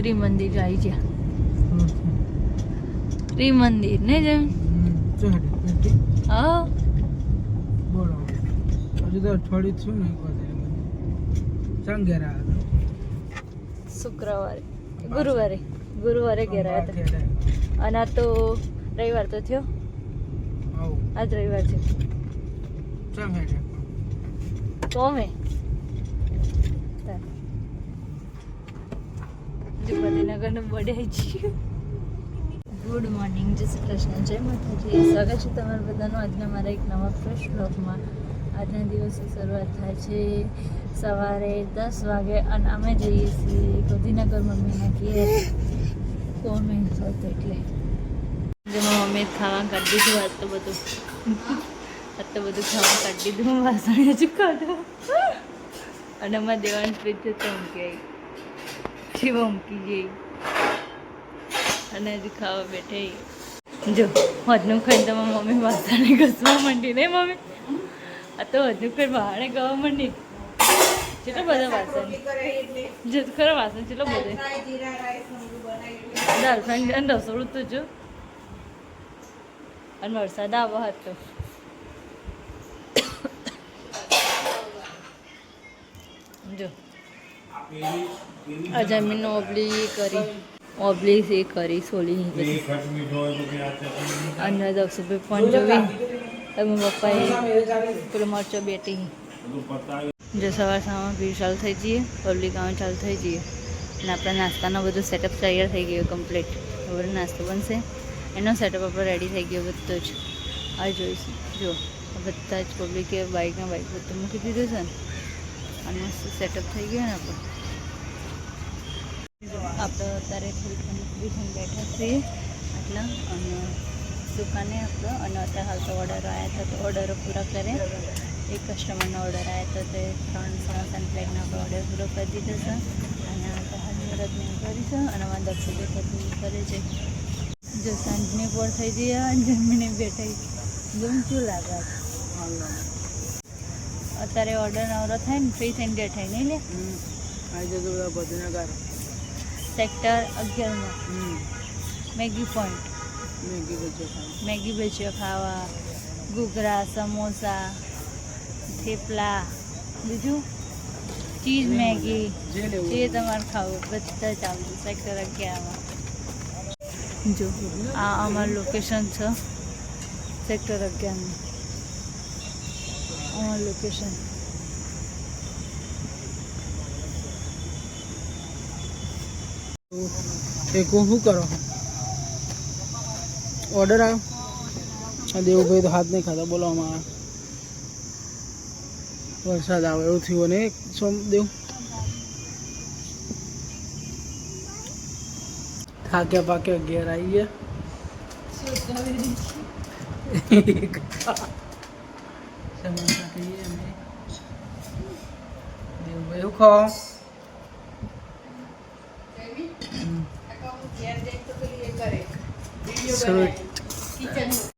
ત્રિમંદિર આવી ગયા ત્રિમંદિર ને જેમ? હા. બોલો હજુ તો અઠવાડિયું છું ને સંઘેરા શુક્રવારે. ગુરુવારે. ગુરુવારે ઘેર આવ્યા હતા. અને આ તો રવિવાર તો થયો? આજ રવિવાર છે. તો અમે? બર્થડે છે. ગુડ મોર્નિંગ જય શ્રી કૃષ્ણ. જય માતાજી. સ્વાગત છે તમારા બધાનું આજના મારા એક નવા ફ્રેશ બ્લોગમાં આજના દિવસે શરૂઆત થાય છે સવારે દસ વાગે અને અમે જઈએ છીએ ગાંધીનગર મમ્મીના ઘેર. કોમે હતો એટલે. જેમાં મમ્મીએ ખાવા કાઢી દીધું, આજ તો બધું. આજ તો બધું ખાવા કાઢી દીધું, વાસણ હજુ કાઢો અને અમારા દેવાનું ફ્રીજ તો ઊંઘી આવી જીવો ભમકી ગઈ. અને હજી ખાવા બેઠે. જો હજનું ખાઈને તો મમ્મી વાસણે ઘસવા માંડી. ને મમ્મી? આ તો હજનું ખાઈ બહારે ગવા માંડી. જેટલો બધા વાસણ. જે ખરો વાસણ, જેટલો બધો. અને રસોડું તો જો. અને વરસાદ આવો હતો. જો. આ જમીન ઓબલી કરી. ઓબલી એ કરી સોલી અને દક્ષુભાઈ પણ જોવી. તમે પપ્પાએ પેલો મરચો બેટી. જો સવાર સવારમાં ભીડ ચાલુ થઈ જઈએ પબ્લિક આવવાનું ચાલુ થઈ જઈએ અને આપણા નાસ્તાનો બધું સેટઅપ તૈયાર થઈ ગયો કમ્પ્લીટ હવે નાસ્તો બનશે. એનો સેટઅપ આપણો રેડી થઈ ગયો બધો જ. આ જોઈશું. જો બધા જ પબ્લિકે બાઇકના બાઇક બધું મૂકી દીધું છે. ને અને મસ્ત સેટઅપ થઈ ગયો ને આપણો. આપણે અત્યારે ઠંડી થઈને બેઠા છીએ. આટલા, અને દુકાને આપણો, અને અત્યારે હાલ તો ઓર્ડર આવ્યા હતા, તો ઓર્ડરો પૂરા કરે. એક કસ્ટમરનો ઓર્ડર આવ્યો હતો, તે ત્રણ સમોસાની પ્લેટનો આપણે ઓર્ડર પૂરો કરી દીધો છે. અને આપણે હાલ મુહૂર્તને કરીશું અને અમારા દક્ષિણ બધું કરે છે જો સાંજની પોર થઈ અને જમીને બેઠા. જેમ શું લાગે? અત્યારે ઓર્ડર નવરો થાય ને ફ્રી થઈને બેઠા નહીં લે? આજે તો બધા ભજનકાર સેક્ટર અગિયારમાં. મેગી પોઈન્ટ મેગી બચો મેગી ભજીયા ખાવા ઘૂઘરા સમોસા થેપલા બીજું? Cheese Maggi. જે જે તમારે ખાવું બધા જ આવજો સેક્ટર અગિયારમાં. જો આ અમારું લોકેશન છે સેક્ટર અગિયારનું અમારું લોકેશન એ કો શું કરો? ઓર્ડર આવ્યો દેવુભાઈ તો હાથ નહીં ખાતા બોલો અમારા વરસાદ આવે, એવું થયું ને સોમ દેવ. થાક્યા પાક્યા ઘેર આવી ગયા. સમોસા કહીએ અમે. દેવુભાઈ શું ખાઓ સ્વીટ